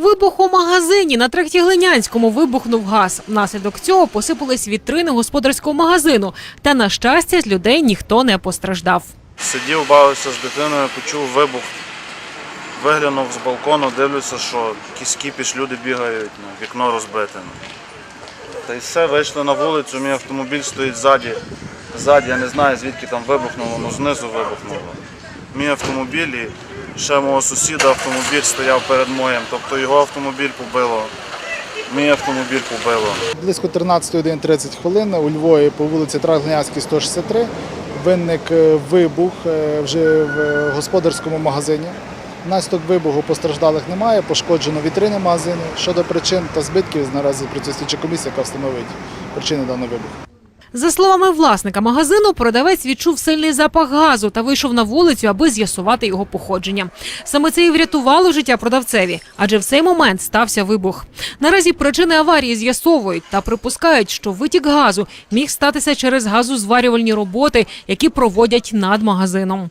Вибух у магазині на Трехтіглинянському вибухнув газ. Внаслідок цього посипались вітрини господарського магазину. Та на щастя, з людей ніхто не постраждав. Сидів, бавився з дитиною, почув вибух. Виглянув з балкону, дивлюся, що якийсь кіпіш, люди бігають, ну, вікно розбите. ну. Та й все, вийшли на вулицю, мій автомобіль стоїть ззаді. Ззаді, я не знаю звідки там вибухнуло, ну знизу вибухнуло. Мій автомобіль і ще мого сусіда автомобіль стояв перед моїм. Тобто його автомобіль побило, мій автомобіль побило. Близько 13 годин 30 хвилин у Львові по вулиці Трагнянській, 163 виник е, вибух е, вже в е, господарському магазині. Внаслідок вибуху постраждалих немає, пошкоджено вітрини магазину. Щодо причин та збитків, наразі працює слідча комісія, яка встановить причини даного вибуху. За словами власника магазину, продавець відчув сильний запах газу та вийшов на вулицю, аби з'ясувати його походження. Саме це і врятувало життя продавцеві, адже в цей момент стався вибух. Наразі причини аварії з'ясовують та припускають, що витік газу міг статися через газозварювальні роботи, які проводять над магазином.